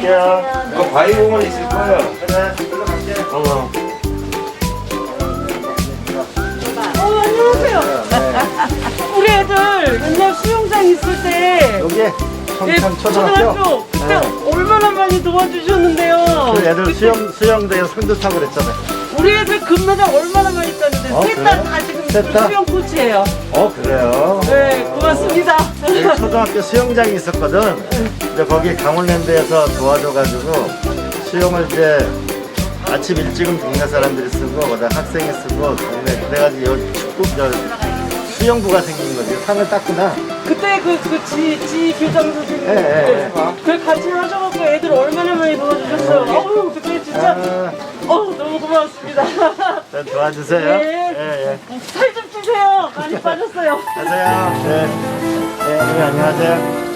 갈게요. 그 바위 공원 있을 거예요. 그래, 일로 갈게. 어. 어, 안녕하세요. 우리 애들 옛날 수영장 있을 때 여기 예, 청천 초등학교. 그때 네. 얼마나 많이 도와주셨는데요. 그 애들 그때 수영 수영대회 상도 타고 그랬잖아. 우리 애들 금메달 얼마나 많이 땄는데 어, 셋 다 그래요? 다 지금 셋 다? 수영 코치예요. 어 그래요. 네, 고맙습니다. 여기 초등학교 수영장이 있었거든. 근데 거기 강원랜드에서 도와줘가지고 수영을 이제 아침 일찍은 동네 사람들이 쓰고 그다음 학생이 쓰고 동네 그래가지고 여기 축구 저 수영부가 생긴 거지. 상을 땄구나. 그때 그그지 교장 선생님 예, 예, 예. 그 같이 하셔갖고 애들 얼마나 많이 도와주셨어요. 어우 그때 진짜 아, 어 너무 고맙습니다. 자, 도와주세요. 네. 예, 예. 살좀 찌세요. 많이 빠졌어요. 가세요. 네. 네, 어머니 안녕하세요. 음.